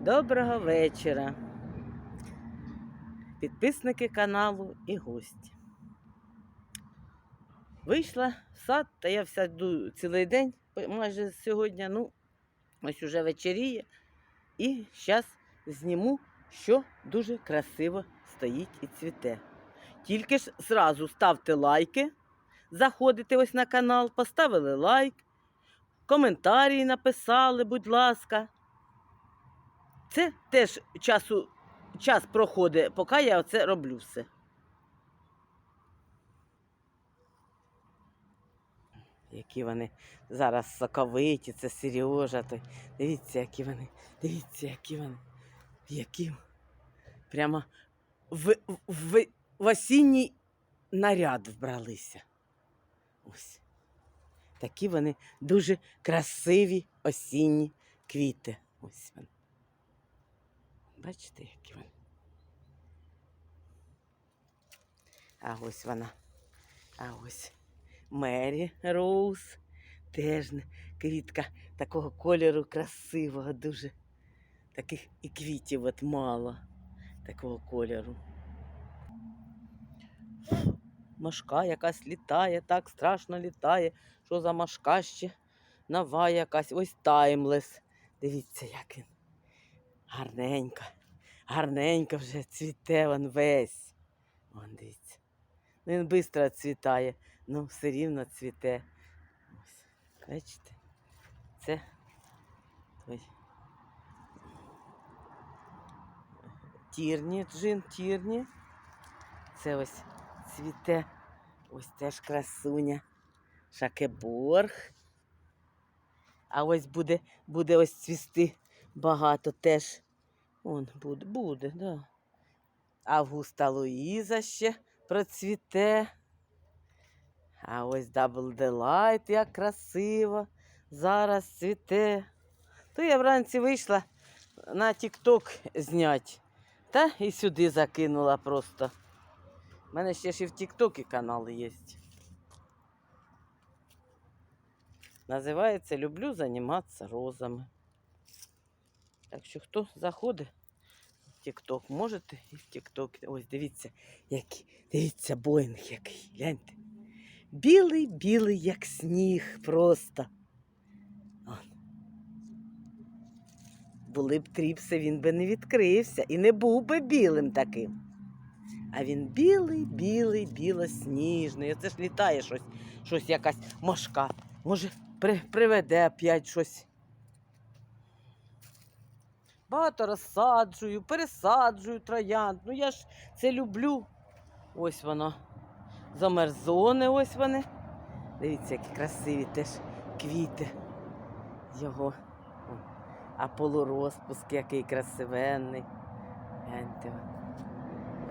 Доброго вечора. Підписники каналу і гості. Вийшла в сад, та я в саду цілий день, майже сьогодні, ну, ось уже вечеріє. І зараз зніму, що дуже красиво стоїть і цвіте. Тільки ж зразу ставте лайки, заходите ось на канал, поставили лайк, коментарі написали, будь ласка. Це теж часу, час проходить, поки я оце роблю все. Які вони зараз соковиті, це Сережа. Той. Дивіться, які вони. Дивіться, які вони. Які прямо в, в, в осінній наряд вбралися. Ось. Такі вони дуже красиві осінні квіти. Ось вони. Бачите, які вони. А ось вона. А ось Мері Роуз. Теж квітка такого кольору красивого, дуже. Таких і квітів от мало такого кольору. Мошка якась літає, так страшно літає. Що за мошка ще? Нова якась, ось таймлес. Дивіться, як він. Гарненько. Гарненько вже цвіте він весь. Вон дивіться. Ну, він швидко цвітає, ну все рівно цвіте. Ось. Бачите? Це той. Тірні, джин тірні. Це ось цвіте. Ось теж красуня. Шакеборг. А ось буде, буде ось цвісти багато теж. Он буде, буде, да. Августа Луїза ще процвіте. А ось Double Delight, як красиво. Зараз цвіте. То я вранці вийшла на Тік-Ток зняти. Та і сюди закинула просто. У мене ще ж і в Тік-Токі канал є. Називається Люблю займатися розами. Так що хто заходить в Тік-Ток, можете і в Тік-Ток. Ось дивіться, який, дивіться, Боїнг який. Гляньте. Білий, білий, як сніг просто. Були б тріпси, він би не відкрився і не був би білим таким. А він білий, білий, білосніжний. Оце ж літає щось, щось якась мошка. Може, при, приведе опять щось. Багато розсаджую, пересаджую троянд. Ну я ж це люблю. Ось воно. Замерзони, ось вони. Дивіться, які красиві теж квіти його. А полурозпуск який красивенний. Гляньте.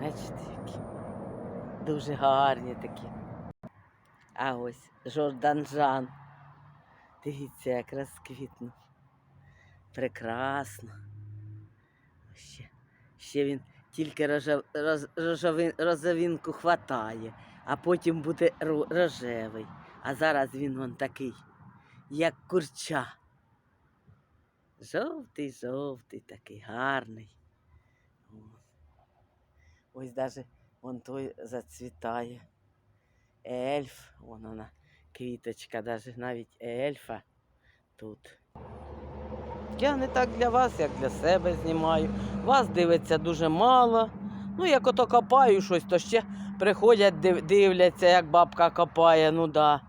Бачите, які. Дуже гарні такі. А ось Жорданжан. Дивіться, як розквітнув. Прекрасно. Ще, ще він тільки рожа, роз, рожави- розовинку хватає, а потім буде рожевий. А зараз він вон такий, як курча. Жовтий, жовтий, такий гарний. Ось даже вон той зацвітає. Ельф, вон вона, квіточка, даже навіть ельфа тут. Я не так для вас, як для себе знімаю. Вас дивиться дуже мало. Ну, як ото копаю щось, то ще приходять, дивляться, як бабка копає, ну да.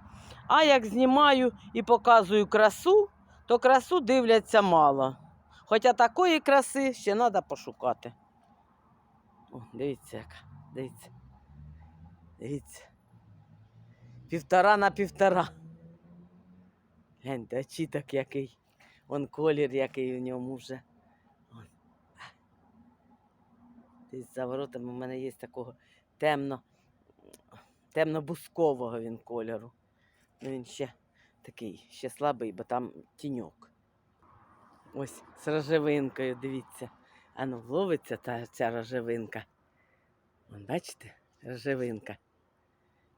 А як знімаю і показую красу, то красу дивляться мало. Хоча такої краси ще треба пошукати. О, дивіться, яка. Дивіться. Дивіться. Півтора на півтора. Гляньте, очіток який. Вон колір, який в ньому вже. Десь за воротами у мене є такого темно, темно-бускового він кольору. Ну він ще такий, ще слабий, бо там тіньок. Ось з рожевинкою, дивіться. Ану, ловиться та ця рожевинка. Вон, бачите, рожевинка.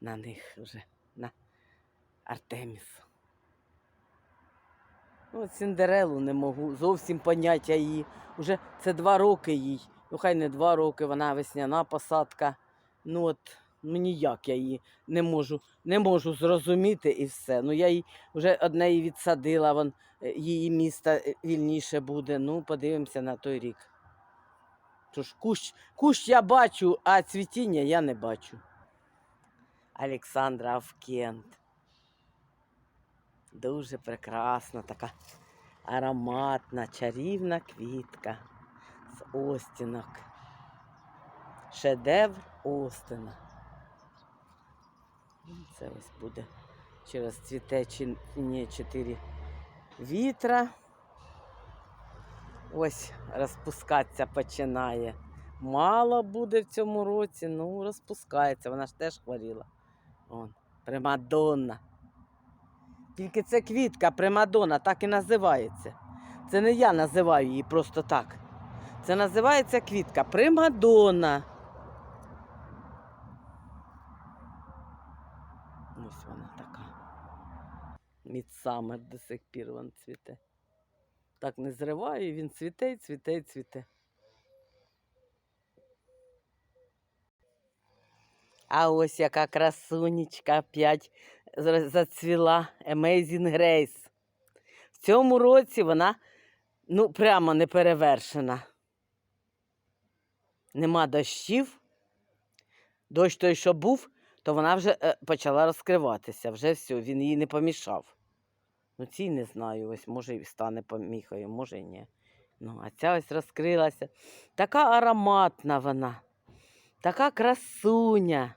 На них вже, на Артемісу. Ну, Сіндерелу не можу, зовсім поняття її. Уже це два роки їй. Ну, хай не два роки, вона весняна посадка. Ну от ну ніяк я її не можу, не можу зрозуміти і все. Ну я її вже одне її відсадила, вон, е, її місто е, вільніше буде. Ну, подивимося на той рік. Тож кущ, кущ я бачу, а цвітіння я не бачу. Олександра Авкент. Дуже прекрасна, така ароматна, чарівна квітка з остінок. Шедевр Остина. Це ось буде через цвіте чи ні, чотири вітра. Ось розпускатися починає. Мало буде в цьому році, ну розпускається. Вона ж теж хворіла. Вон, Примадонна. Тільки це квітка Примадонна, так і називається. Це не я називаю її просто так. Це називається квітка Примадонна. Ось вона така. Мідсамер до сих пір вон цвіте. Так не зриваю, він цвіте, цвіте, цвіте. А ось яка красунечка опять зра- зацвіла Amazing Grace. В цьому році вона ну, прямо не перевершена. Нема дощів. Дощ той, що був, то вона вже е, почала розкриватися. Вже все, він їй не помішав. Ну, цій не знаю, ось може і стане поміхою, може і ні. Ну, а ця ось розкрилася. Така ароматна вона, така красуня,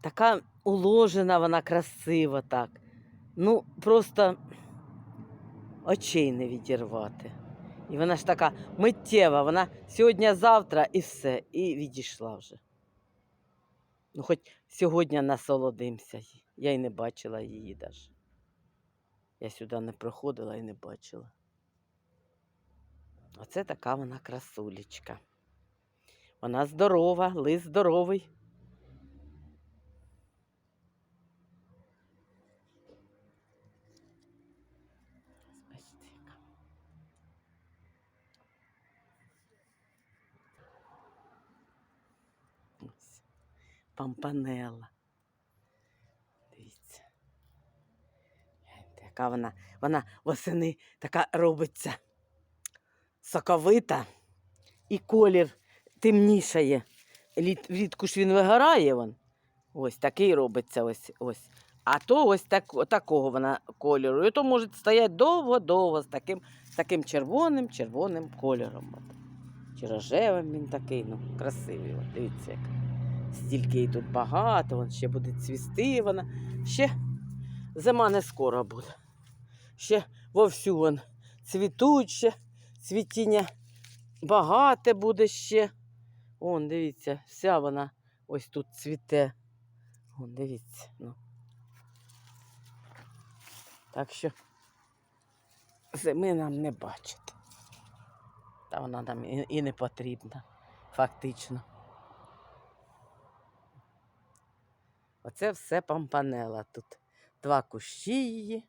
така уложена вона красиво так. Ну, просто очей не відірвати. І вона ж така миттєва, вона сьогодні-завтра і все, і відійшла вже. Ну, хоч сьогодні насолодимося. їй. Я й не бачила її навіть. Я сюди не проходила і не бачила. Оце така вона красулечка. Вона здорова, лист здоровий. Пампанела. Дивіться. Яка вона, вона восени така робиться соковита і колір темнішає. Літ, влітку ж він вигорає. Вон. Ось такий робиться ось ось. А то ось так, такого вона кольору. І то може стояти довго-довго з таким, таким червоним червоним кольором. Чи рожевим він такий, ну, красивий. Дивіться, як. Стільки її тут багато, вон ще буде цвісти вона. Ще зима не скоро буде. Ще вовсю вон цвітуть ще, цвітіння багате буде ще. Вон, дивіться, вся вона ось тут цвіте. Вон, дивіться. Ну. Так що зими нам не бачити. Та вона нам і не потрібна, фактично. Оце все пампанела тут. Два кущі її.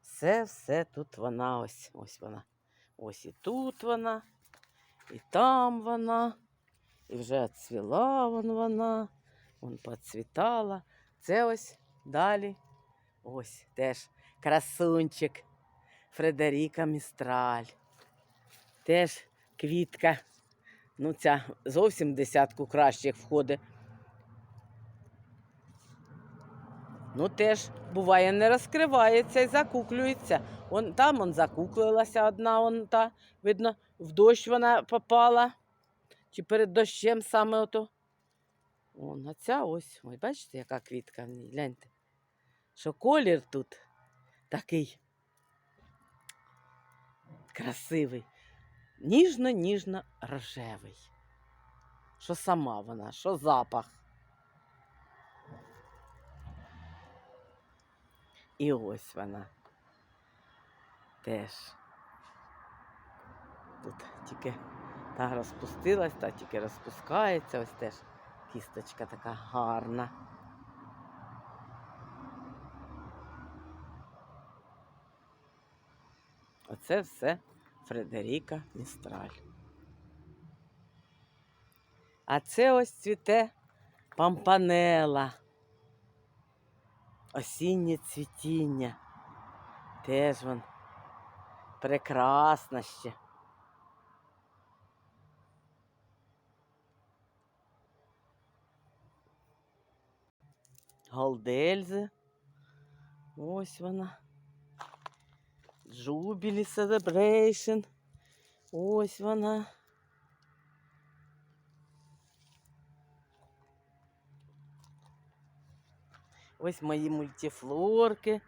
Все, все тут вона ось. Ось вона. Ось і тут вона, і там вона. І вже цвіла вон вона, вон поцвітала. Це ось далі. Ось теж красунчик Фредеріка Містраль. Теж квітка. Ну, ця зовсім десятку кращих входить. Ну, теж буває, не розкривається і закуклюється. Он, там он закуклилася одна, он та, видно, в дощ вона попала. Чи перед дощем саме ото. Вон, а ця ось. Ой, бачите, яка квітка в ній, гляньте. Що колір тут такий красивий. Ніжно-ніжно рожевий. Що сама вона, що запах. І ось вона. Теж. Тут тільки та розпустилась, та тільки розпускається. Ось теж кісточка така гарна. Це все Фредеріка Містраль. А це ось цвіте пампанела. Осіннє цвітіння. Теж вон прекрасна ще. Голдельзи. Ось вона. Jubilee Celebration. Ось вона. Ось мої мультифлорки.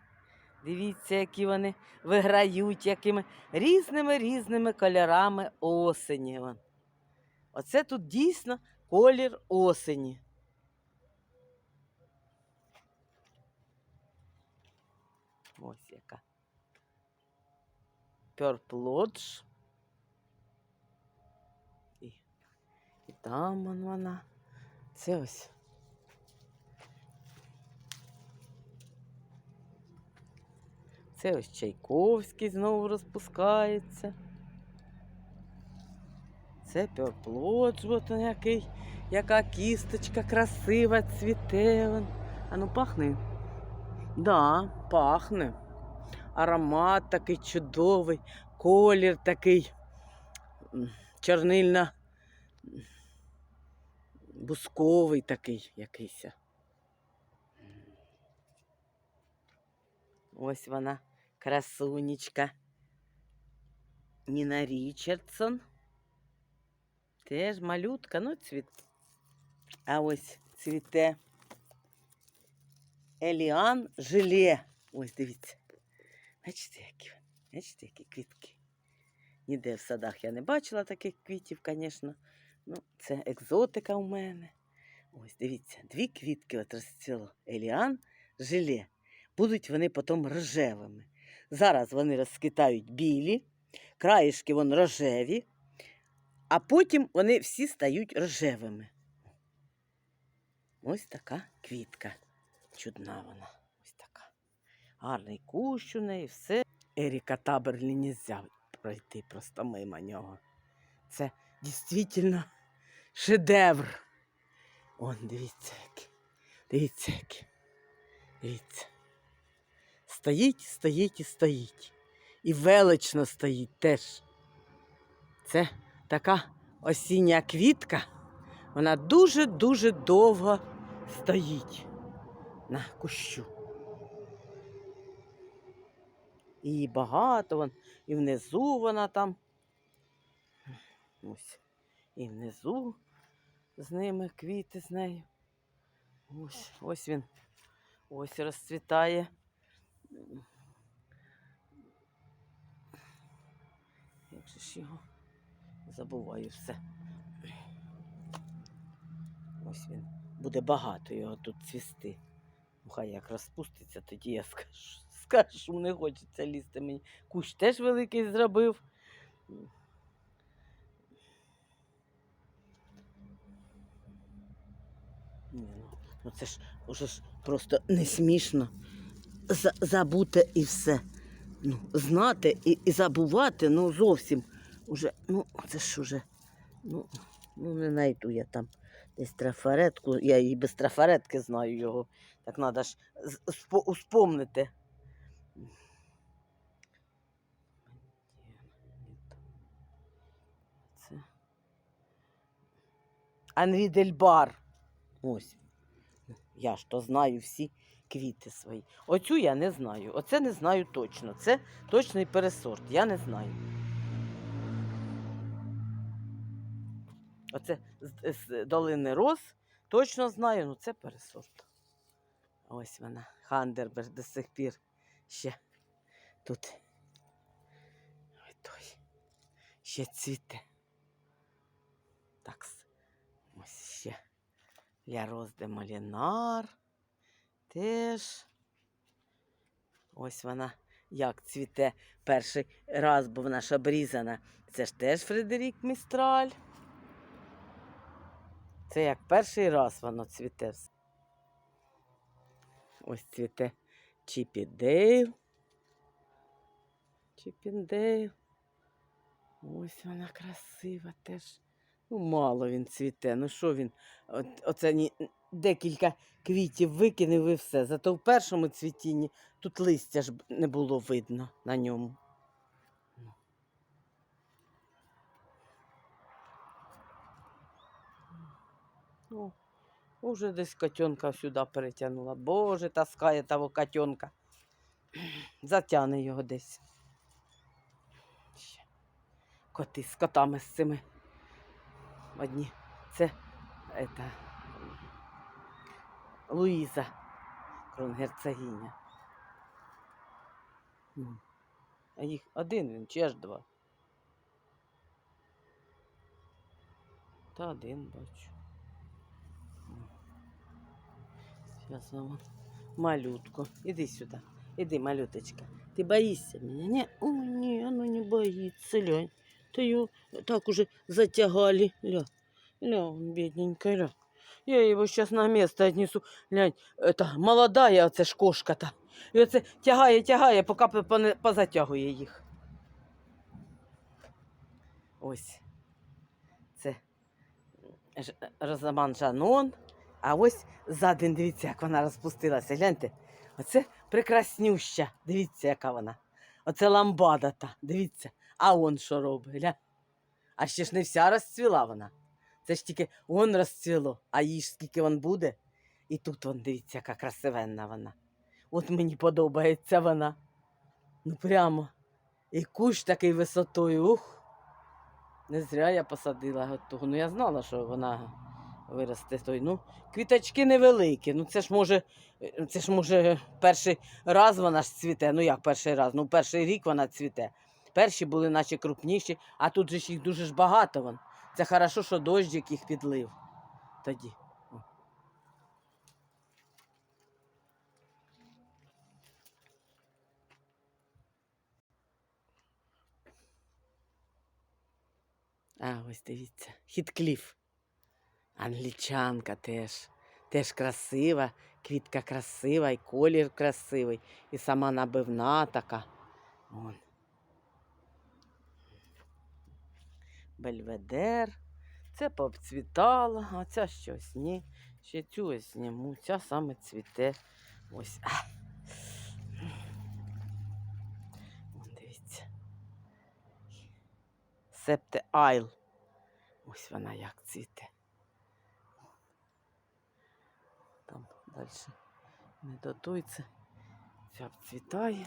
Дивіться, які вони виграють, якими різними різними кольорами осені. Оце тут дійсно колір осені. Ось яка. Lodge. І, і там вон вона. Це ось. Це ось Чайковський знову розпускається. Це Lodge, от він який, яка кісточка красива, цвіте. А ну пахне. Да, пахне. Аромат такий чудовий, колір такий чорнильно бусковий такий якийсь. Ось вона, красунечка. Ніна Річардсон. Теж малютка, ну цвіт. А ось цвіте Еліан Желе. Ось дивіться. Бачите, які? Бачите, які квітки. Ніде в садах я не бачила таких квітів, звісно. Ну, це екзотика у мене. Ось, дивіться, дві квітки от розцвіло. Еліан Желе. Будуть вони потім рожевими. Зараз вони розкитають білі, краєшки вон рожеві, а потім вони всі стають рожевими. Ось така квітка. Чудна вона. Ось така. Гарний кущ у неї, все. Еріка Таберлі нельзя пройти просто мимо нього. Це дійсно шедевр. Он, дивіться, який. Дивіться, який. Дивіться. Стоїть, стоїть і стоїть. І велично стоїть теж. Це така осіння квітка. Вона дуже-дуже довго стоїть на кущу. І багато вон, і внизу вона там. Ось. І внизу з ними квіти з нею. Ось, ось він. Ось розцвітає. Як його? Забуваю все. Ось він. Буде багато його тут цвісти. Ну, хай як розпуститься, тоді я скажу. Скажу, не хочеться лізти мені. Кущ теж великий зробив. Ні, ну, ну це ж уже ж просто не смішно забути і все. Ну, знати і, і забувати, ну зовсім уже, ну, це ж уже, ну, ну не знайду я там десь трафаретку, я і без трафаретки знаю його. Так треба ж успомнити. Це. Анрі Дельбар. Ось. Я ж то знаю всі квіти свої. Оцю я не знаю. Оце не знаю точно. Це точний пересорт. Я не знаю. Оце з, з долини Рос. Точно знаю, ну це пересорт. Ось вона. Хандерберг до сих пір ще тут. Ой той. Ще цвіте. Так. Ось ще. Ля Роз де Малінар. Теж. Ось вона як цвіте перший раз, бо вона ж обрізана. Це ж теж Фредерік Містраль. Це як перший раз воно цвіте. Ось цвіте Чіпі Дейл. Чіпіндейл. Ось вона красива теж. Ну, мало він цвіте. Ну що він? От, оце ні, декілька квітів викинув і все. Зато в першому цвітінні тут листя ж не було видно на ньому. О, уже десь котенка сюди перетягнула. Боже, таскає того котенка. Затягне його десь. Коти з котами з цими. Одні. Це ета, Луїза, кронгерцогиня. А їх один він, чи аж два? Та один бачу. Зараз вам малютку. Іди сюди. Іди, малюточка. Ти боїшся мене? Ні? О, ні, оно не боїться, лянь. Та його так уже затягали. Ля, ля, он ля. Я его сейчас на место отнесу. Глянь, это молодая, оце ж кошка-то. І оце тягає, тягає, поки позатягує їх. Ось. Це Ж- Розаман Жанон. А ось задин, дивіться, як вона розпустилася. Гляньте. Оце прекраснюща. Дивіться, яка вона. Оце ламбада та. Дивіться. А он що робить? Гля. А ще ж не вся розцвіла вона. Це ж тільки он розцвіло, а їй ж скільки вон буде. І тут вон, дивіться, яка красивенна вона. От мені подобається вона. Ну прямо. І кущ такий висотою. Ух. Не зря я посадила от того. Ну я знала, що вона виросте той. Ну, квіточки невеликі. Ну це ж може, це ж може перший раз вона ж цвіте. Ну як перший раз? Ну, перший рік вона цвіте. Перші були наче крупніші, а тут же ж їх дуже ж багато. Вон. Це хорошо, що дощик їх підлив тоді. А, ось дивіться, Хіткліф. Англічанка теж. Теж красива, квітка красива, і колір красивий, і сама набивна така. Вон. Бельведер. Це пообцвітало, а ця щось ні. Ще цю зніму. Ця саме цвіте. Ось. Вон, дивіться. Септе Айл. Ось вона як цвіте. Там далі не дотується. Ця обцвітає.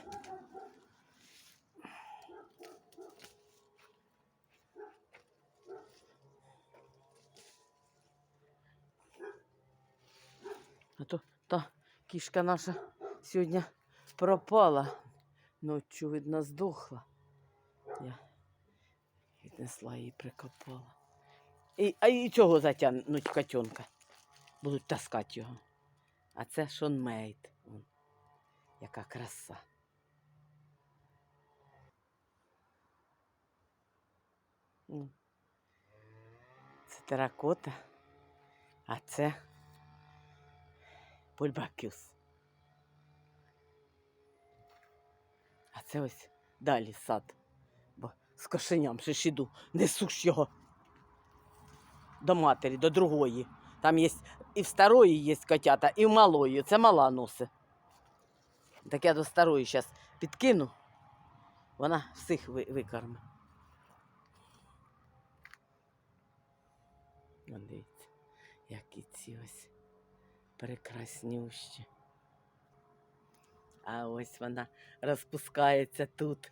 А то та кішка наша сьогодні пропала. Ночью, видно, здохла. Я віднесла її, прикопала. І, а і цього затягнуть котенка. Будуть таскати його. А це Шон Мейт. Вон. Яка краса. Це теракота, а це Пульбакюс. А це ось далі сад. Бо з кошеням ще ж іду, несу ж його до матері, до другої. Там є і в старої є котята, і в малої. Це мала носить. Так я до старої зараз підкину. Вона всіх ви- викорме. Дивіться, які ці ось прекраснющі. А ось вона розпускається тут.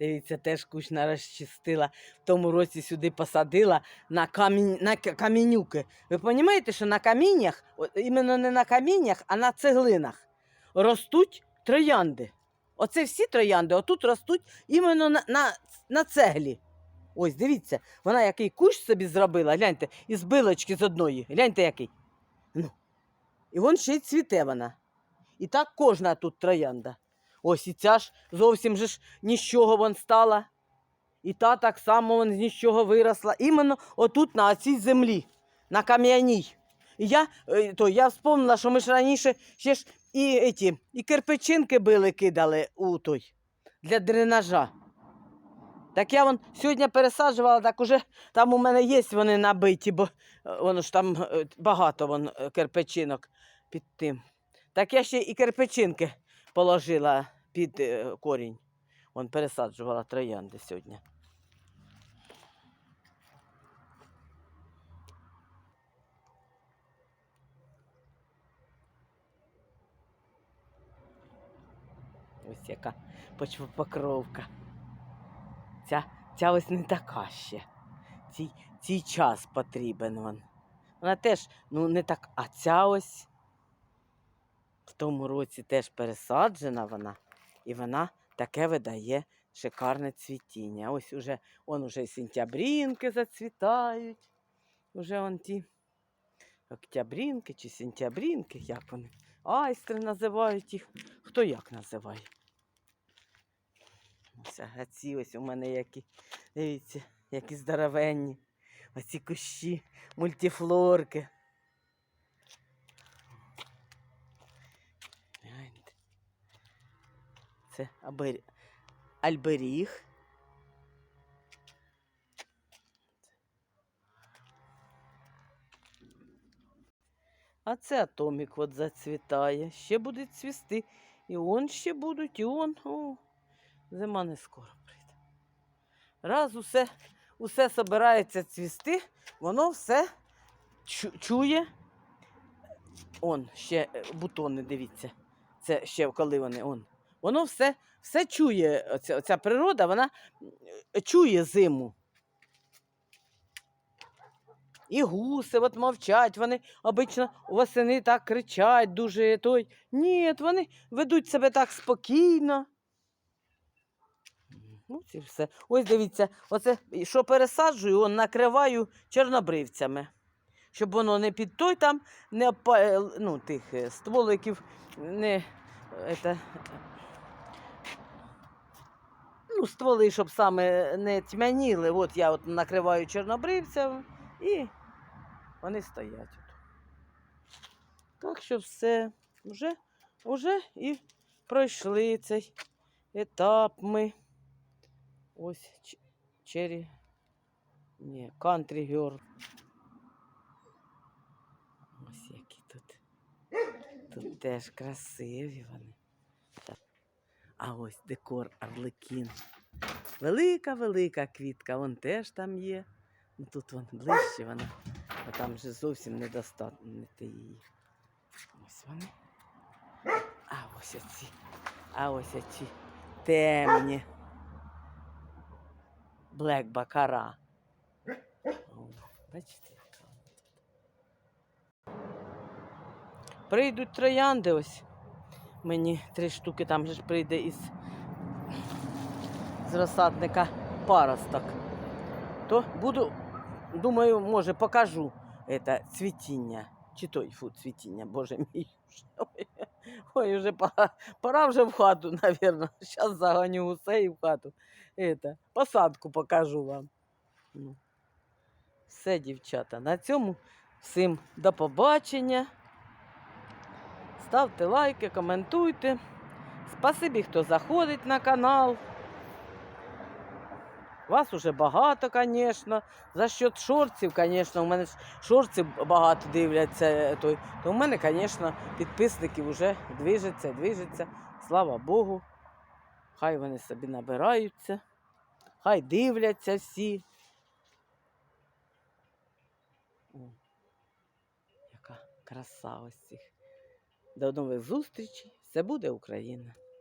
Дивіться, теж кучна розчистила. В тому році сюди посадила на, камінь, на камінюки. Ви розумієте, що на каміннях, іменно не на каміннях, а на цеглинах ростуть троянди. Оце всі троянди, отут ростуть іменно на, на, на цеглі. Ось, дивіться, вона який кущ собі зробила, гляньте, із билочки з одної. Гляньте який. Ну. І вон ще й цвіте вона. І так кожна тут троянда. Ось і ця ж зовсім же ж ні з чого вон стала. І та так само вон з нічого виросла. Іменно отут на цій землі, на кам'яній. І я, е, то, я вспомнила, що ми ж раніше ще ж і, еті, і кирпичинки били, кидали у той для дренажа. Так я вон сьогодні пересаджувала, так уже там у мене є вони набиті, бо е, воно ж там е, багато вон, кирпичинок під тим. Так я ще і кирпичинки положила під е, корінь. Вон пересаджувала троянди сьогодні. Ось яка почвопокровка. Ця, ця ось не така ще. Цій, цій час потрібен вон. Вона теж, ну, не так, а ця ось в тому році теж пересаджена вона, і вона таке видає шикарне цвітіння. Ось уже, он уже сентябрінки зацвітають. Уже он ті октябрінки чи сентябрінки, як вони. Айстри називають їх. Хто як називає? Ось а ці ось у мене які, дивіться, які здоровенні. Оці кущі, мультифлорки. Це альберіг. А це атомік от зацвітає. Ще буде цвісти. І он ще будуть, і он. О, зима не скоро прийде. Раз усе, усе собирається цвісти, воно все чує. Он ще е, бутони, дивіться. Це ще коли вони он. Воно все, все чує, оця, оця природа, вона е, чує зиму. І гуси от мовчать, вони обично восени так кричать дуже той. Ні, вони ведуть себе так спокійно. Ну, це все. Ось дивіться, оце що пересаджую, он накриваю чорнобривцями. Щоб воно не під той там, не ну, тих е, стволиків, не это, ну, стволи, щоб саме не тьмяніли. От я от накриваю чорнобривцями і вони стоять. Так що все, вже, вже і пройшли цей етап ми. Ось чері. Ні, кантрі гьор. Ось які тут. Тут теж красиві вони. А ось декор Арлекін. Велика, велика квітка, вон теж там є. Ну тут вон ближче вона. А там вже зовсім недостатньо не її. Ось вони. А ось оці. А ось оці темні. Блек Бакара. Бачите. Прийдуть троянди ось. Мені три штуки там же ж прийде із з розсадника паросток. То буду, думаю, може, покажу це цвітіння. Чи той фу, цвітіння, боже мій. Ой, вже пора, пора вже в хату, напевно. Зараз загоню гусей в хату. Это, посадку покажу вам. Ну. Все, дівчата. На цьому всім до побачення. Ставте лайки, коментуйте. Спасибі, хто заходить на канал. Вас уже багато, звісно. За счет шорців, звісно, у мене ж шорців багато дивляться. е, То у мене, звісно, підписників вже движеться, движеться. Слава Богу. Хай вони собі набираються, хай дивляться всі. О, яка краса ось цих. До нових зустрічей. Все буде Україна.